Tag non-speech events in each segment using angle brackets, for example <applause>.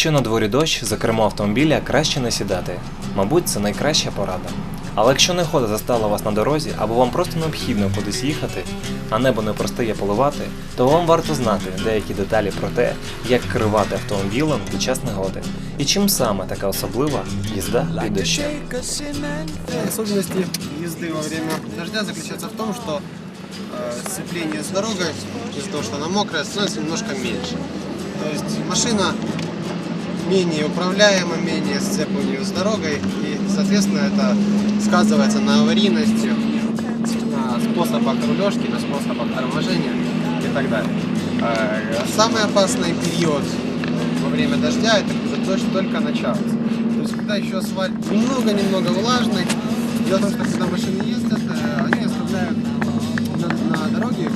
Якщо на дворі дощ, кермо автомобіля краще не сідати. Мабуть, це найкраща порада. Але якщо негода застала вас на дорозі або вам просто необхідно кудись їхати, а небо не простає поливати, то вам варто знати деякі деталі про те, як керувати автомобілем під час негоди, і чим саме така особлива їзда під дощем. Особенности езды во время дождя заключаются в том, что э, сцепление с дорогой, из-за того, что она мокрая, становится немножко меньше. То машина менее управляема, менее сцепление с дорогой, и, соответственно, это сказывается на аварийности, на способах рулежки, на способах торможения и так далее. Э, Самый опасный период во время дождя это дождь только начался. То есть когда еще асфальт немного-немного влажный, дело в том, что когда машины ездят, э, они оставляют на, дороге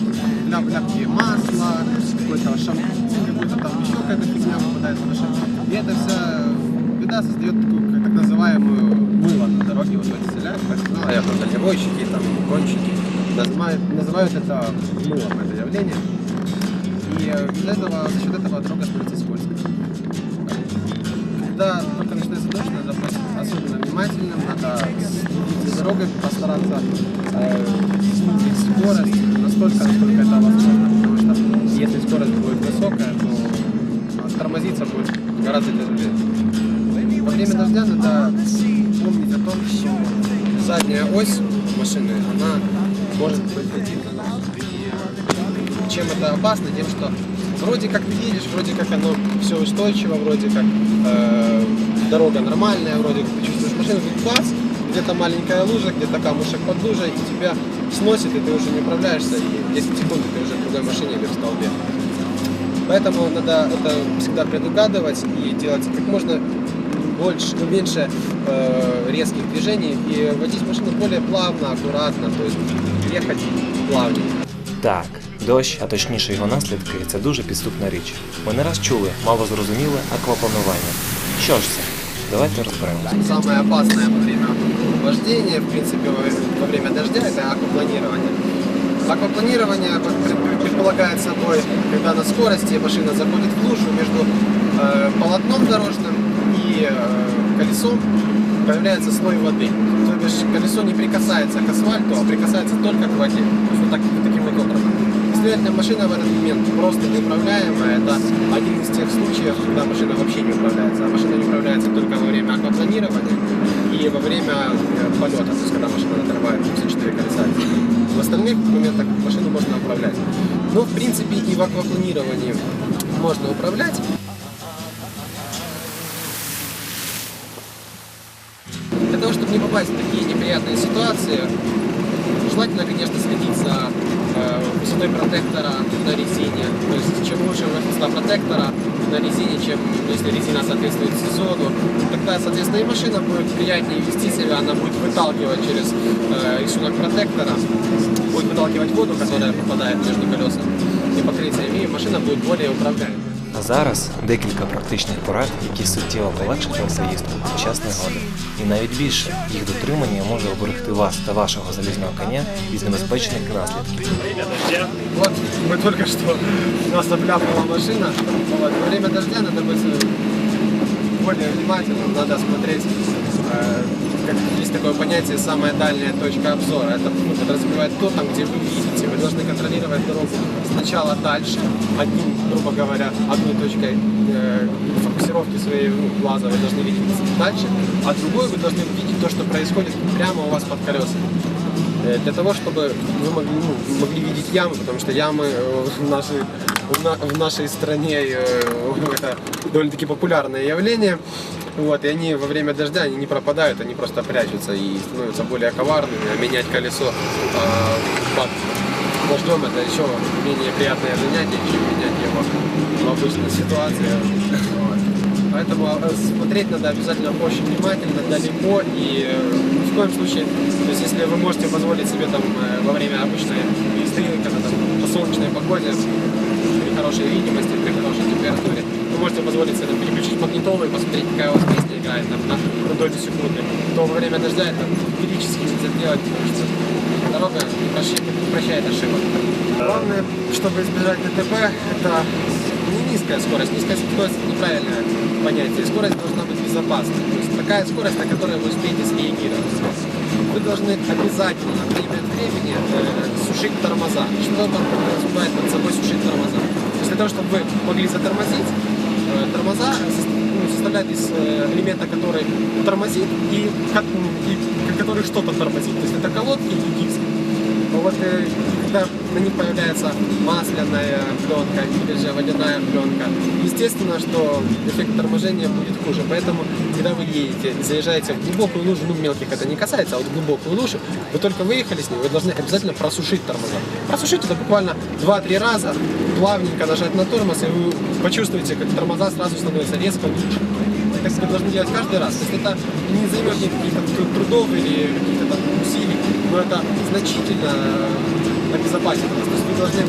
ляп ляпки масла, какой-то шампунь, какой-то там еще какая-то фигня попадает в машину. И эта вся беда создает такую так называемую мыло на дороге, вот эти селяне, ну, я там дальнобойщики, там гонщики, называют, называют это мылом, это явление. И э, из этого, за счет этого дорога становится скользкой. Когда только начинается дождь, надо быть особенно внимательным, надо следить за дорогой, постараться э, снизить скорость настолько, насколько это возможно. Потому что если скорость будет высокая, то тормозиться будет гораздо тяжелее. Во время дождя надо помнить о том, что задняя ось машины, она может пройти на нас. Чем это опасно? Тем, что вроде как ты едешь, вроде как оно все устойчиво, вроде как э, дорога нормальная, вроде как ты чувствуешь машину, тут бац, где-то маленькая лужа, где-то камушек под лужей, и тебя сносит, и ты уже не управляешься, и 10 секунд ты уже в другой машине или в столбе. Поэтому надо это всегда предугадывать и делать как можно больше, ну, меньше э, резких движений и водить машину более плавно, аккуратно, то есть ехать плавнее. Так, дощ, а точніше його наслідки, це дуже підступна річ. Ми не раз чули мало зрозуміле аквапланування. Що ж це? Давайте розберемося. Самое опасное во время вождения, в принципе, во время, во время дождя, это аквапланирование. Аквапланирование предполагает собой, когда на скорости машина заходит в лужу между э, полотном дорожным и э, колесом появляется слой воды. То бишь колесо не прикасается к асфальту, а прикасается только к воде. То есть вот так, таким вот образом. Следовательно, машина в этот момент просто неуправляемая. Это один из тех случаев, когда машина вообще не управляется. А машина не управляется только во время аквапланирования и во время э, полета, то есть когда машина отрывает все четыре колеса. В остальных моментах машину можно управлять. Но, в принципе, и в аквапланировании можно управлять. Для того, чтобы не попасть в такие неприятные ситуации, желательно, конечно, следить за э, высотой протектора на резине. То есть, чем лучше высота протектора на резине, чем если резина соответствует сезону, тогда, соответственно, и машина будет приятнее вести себя, она будет выталкивать через э, рисунок протектора, будет выталкивать воду, которая попадает между колесами и покрытием, и машина будет более управляемой. А зараз декілька практичних порад, які суттєво полегшать вам поїздку під час негоди. І навіть більше їх дотримання може оберегти вас та вашого залізного коня від небезпечних наслідків. Вот мы только что у нас обляпала машина. Вот, во время дождя надо быть э, более внимательным, надо смотреть, э, как есть такое понятие самая дальняя точка обзора. Это подразумевает то, там, где вы видите. Вы должны контролировать дорогу сначала дальше, одним, грубо говоря, одной точкой э, фокусировки своей ну, глаза вы должны видеть дальше, а другой вы должны видеть то, что происходит прямо у вас под колесами. Э, Для того, чтобы вы могли, ну, могли видеть ямы, потому что ямы э, в нашей, в на- в нашей стране э, <laughs> это довольно-таки популярное явление. Вот, и они во время дождя они не пропадают, они просто прячутся и становятся более коварными. А менять колесо э, под дождем это еще менее приятное занятие, чем менять его в обычной ситуации. Поэтому э, смотреть надо обязательно очень внимательно, далеко и э, в коем случае, то есть если вы можете позволить себе там э, во время обычной езды, когда там по солнечной погоде, при хорошей видимости, при хорошей температуре, вы можете позволить себе там, переключить магнитолу и посмотреть, какая у вас песня играет там, на, на долю секунды, то во время дождя это физически нельзя делать, потому что дорога прощает, не прощает ошибок. Главное, чтобы избежать ДТП, это не низкая скорость. Низкая скорость – неправильное понятие. Скорость должна быть безопасной. То есть такая скорость, на которой вы успеете среагировать. Вы должны обязательно время от времени э, сушить тормоза. Что подразумевает под собой сушить тормоза? То есть для того, чтобы вы могли затормозить, э, тормоза ну, составляют из э, элемента, который тормозит и, и который что-то тормозит. То есть это колодки и диск. Вот э, когда на них появляется масляная пленка или же водяная пленка, естественно, что эффект торможения будет хуже. Поэтому, когда вы едете заезжаете в глубокую лужу, ну мелких это не касается, а вот в глубокую лужу, вы только выехали с ней, вы должны обязательно просушить тормоза. Просушить это буквально 2-3 раза, плавненько нажать на тормоз, и вы почувствуете, как тормоза сразу становятся резко лучше. Так вы должны делать каждый раз. То есть это не займет никаких трудов или каких-то там усилий, но это значительно обезопасит вас. То есть вы должны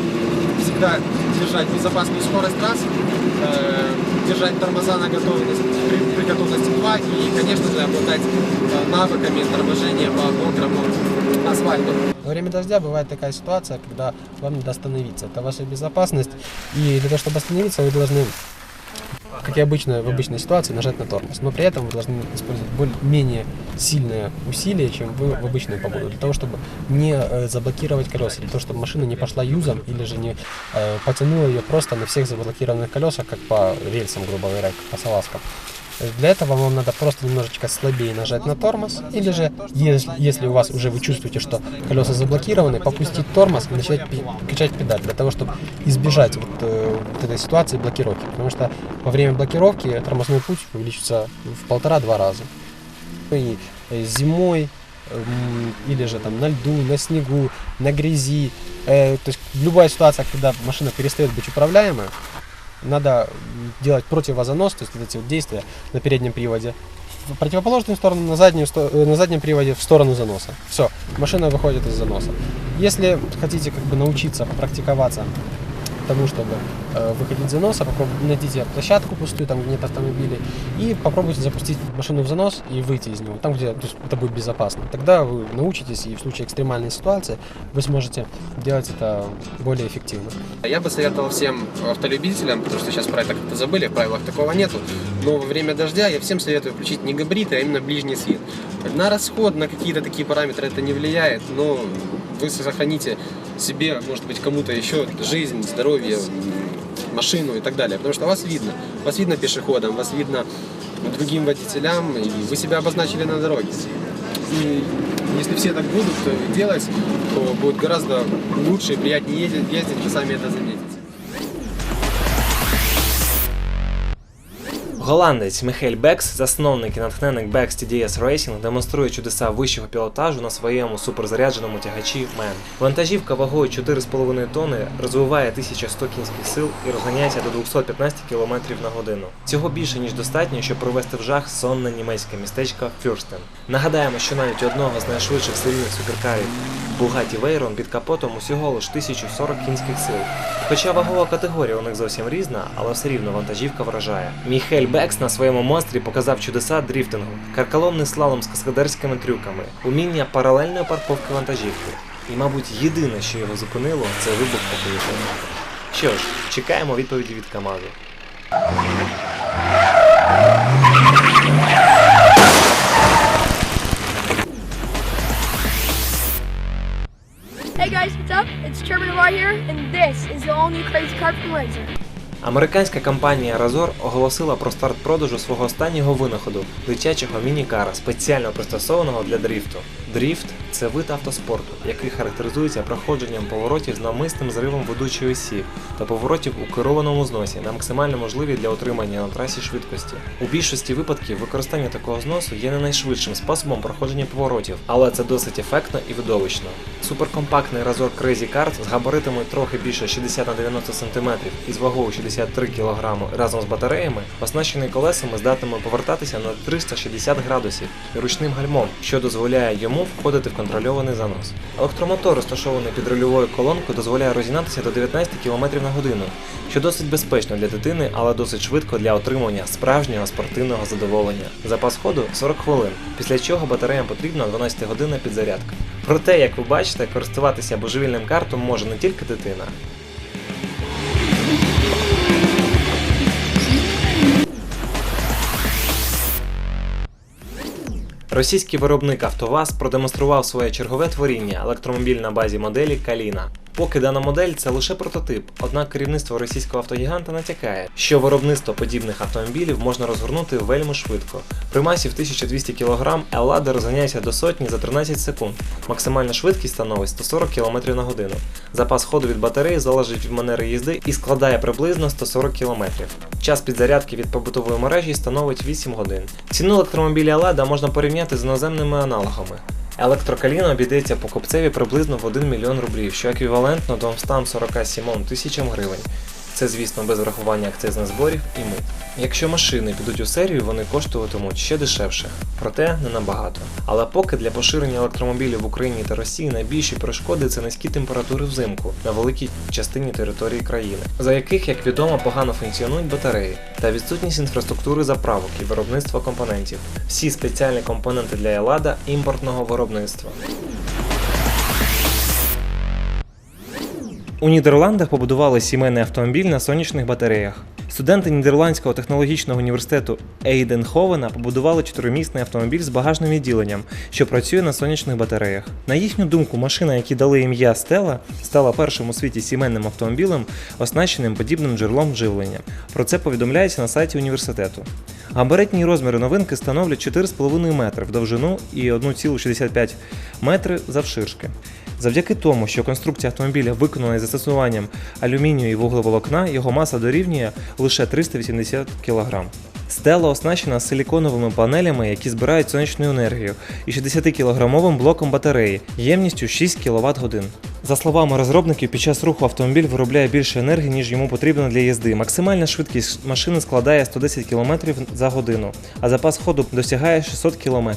всегда держать безопасную скорость трасс, э, держать тормоза на готовность, при, при готовности 2 и, конечно же, обладать э, навыками торможения по мокрому асфальту. Во время дождя бывает такая ситуация, когда вам надо остановиться. Это ваша безопасность. И для того, чтобы остановиться, вы должны как и обычно в обычной ситуации, нажать на тормоз. Но при этом вы должны использовать более, менее сильное усилие, чем вы в обычную погоду, для того, чтобы не э, заблокировать колеса, для того, чтобы машина не пошла юзом или же не э, потянула ее просто на всех заблокированных колесах, как по рельсам, грубо говоря, как по салазкам. Для этого вам надо просто немножечко слабее нажать на тормоз, или же, если, если у вас уже вы чувствуете, что колеса заблокированы, попустить тормоз и начать качать педаль, для того, чтобы избежать вот, э, вот этой ситуации блокировки. Потому что во время блокировки тормозной путь увеличится в полтора-два раза. И э, зимой эм, или же там на льду, на снегу, на грязи, э, то есть любая ситуация, когда машина перестает быть управляемой, надо делать противозанос, то есть вот эти вот действия на переднем приводе, в противоположную сторону, на, заднюю, э, на заднем приводе в сторону заноса. Все, машина выходит из заноса. Если хотите как бы научиться практиковаться тому, чтобы э, выходить из заноса, попробуйте найдите площадку пустую, там где нет автомобилей, и попробуйте запустить машину в занос и выйти из него, там, где то есть, это будет безопасно. Тогда вы научитесь, и в случае экстремальной ситуации вы сможете делать это более эффективно. Я бы советовал всем автолюбителям, потому что сейчас про это как-то забыли, в правилах такого нету, но во время дождя я всем советую включить не габариты, а именно ближний свет. На расход, на какие-то такие параметры это не влияет, но вы сохраните себе, может быть, кому-то еще жизнь, здоровье, машину и так далее. Потому что вас видно. Вас видно пешеходам, вас видно другим водителям, и вы себя обозначили на дороге. И если все так будут делать, то будет гораздо лучше и приятнее ездить вы сами это заметите. Голландець Михель Бекс, засновник і натхненник Бекс TDS Racing, демонструє чудеса вищого пілотажу на своєму суперзарядженому тягачі Мен. Вантажівка вагою 4,5 тонни розвиває 1100 кінських сил і розганяється до 215 км на годину. Цього більше ніж достатньо, щоб провести в жах сонне німецьке містечко Фюрстен. Нагадаємо, що навіть одного з найшвидших серійних суперкарів Bugatti Veyron під капотом усього лиш 1040 кінських сил. Хоча вагова категорія у них зовсім різна, але все рівно вантажівка вражає. Міхель Бекс на своєму монстрі показав чудеса дріфтингу, карколомний слалом з каскадерськими трюками, уміння паралельної парковки вантажівки. І, мабуть, єдине, що його зупинило, це вибух поповітря. Що ж, чекаємо відповіді від Камазу. Hey guys, what's up? It's Trevor Noir here, and this is the all-new Crazy Car from Razor. Американська компанія Razor оголосила про старт продажу свого останнього винаходу дитячого міні-кара, спеціально пристосованого для дріфту. Дріфт це вид автоспорту, який характеризується проходженням поворотів з навмисним зривом ведучої осі та поворотів у керованому зносі на максимально можливі для отримання на трасі швидкості. У більшості випадків використання такого зносу є не найшвидшим способом проходження поворотів, але це досить ефектно і видовищно. Суперкомпактний Razor Crazy Kart з габаритами трохи більше 60 на 90 см і з вагою 63 кг разом з батареями, оснащений колесами здатними повертатися на 360 градусів і ручним гальмом, що дозволяє йому входити в контрольований занос. Електромотор, розташований під рульовою колонкою, дозволяє розігнатися до 19 км на годину, що досить безпечно для дитини, але досить швидко для отримання справжнього спортивного задоволення. Запас ходу 40 хвилин, після чого батареям потрібна 12 година підзарядка. Проте, як ви бачите, користуватися божевільним картом може не тільки дитина. Російський виробник АвтоВАЗ продемонстрував своє чергове творіння електромобіль на базі моделі Каліна. Поки дана модель це лише прототип, однак керівництво російського автогіганта натякає, що виробництво подібних автомобілів можна розгорнути вельми швидко. При масі в 1200 кг Еллада розганяється до сотні за 13 секунд. Максимальна швидкість становить 140 км на годину. Запас ходу від батареї залежить від манери їзди і складає приблизно 140 км. Час підзарядки від побутової мережі становить 8 годин. Ціну електромобіля Лада можна порівняти з іноземними аналогами. Електрокаліна обійдеться покупцеві приблизно в 1 мільйон рублів, що еквівалентно 247 тисячам гривень. Це, звісно, без врахування акцизних зборів і мит. Якщо машини підуть у серію, вони коштуватимуть ще дешевше, проте не набагато. Але поки для поширення електромобілів в Україні та Росії найбільші перешкоди це низькі температури взимку на великій частині території країни, за яких, як відомо, погано функціонують батареї, та відсутність інфраструктури заправок і виробництва компонентів. Всі спеціальні компоненти для Елада імпортного виробництва. У Нідерландах побудували сімейний автомобіль на сонячних батареях. Студенти Нідерландського технологічного університету Ейденховена побудували чотиримісний автомобіль з багажним відділенням, що працює на сонячних батареях. На їхню думку, машина, якій дали ім'я Стела, стала першим у світі сімейним автомобілем, оснащеним подібним джерелом живлення. Про це повідомляється на сайті університету. Габаритні розміри новинки становлять 4,5 метри в довжину і 1,65 метри завширшки. Завдяки тому, що конструкція автомобіля виконана із застосуванням алюмінію і вуглеволокна, його маса дорівнює лише 380 кг. Стела оснащена силіконовими панелями, які збирають сонячну енергію, і 60-кілограмовим блоком батареї ємністю 6 кВт годин. За словами розробників, під час руху автомобіль виробляє більше енергії, ніж йому потрібно для їзди. Максимальна швидкість машини складає 110 км за годину, а запас ходу досягає 600 км.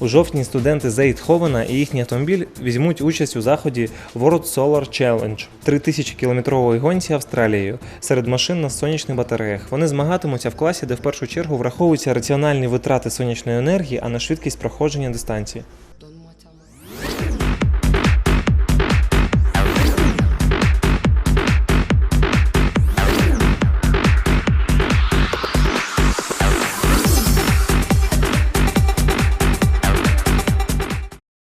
У жовтні студенти з Ейтховена і їхній автомобіль візьмуть участь у заході World Solar Challenge 3000 кілометрової гонці Австралією серед машин на сонячних батареях. Вони змагатимуться в класі, де в першу чергу враховуються раціональні витрати сонячної енергії, а не швидкість проходження дистанції.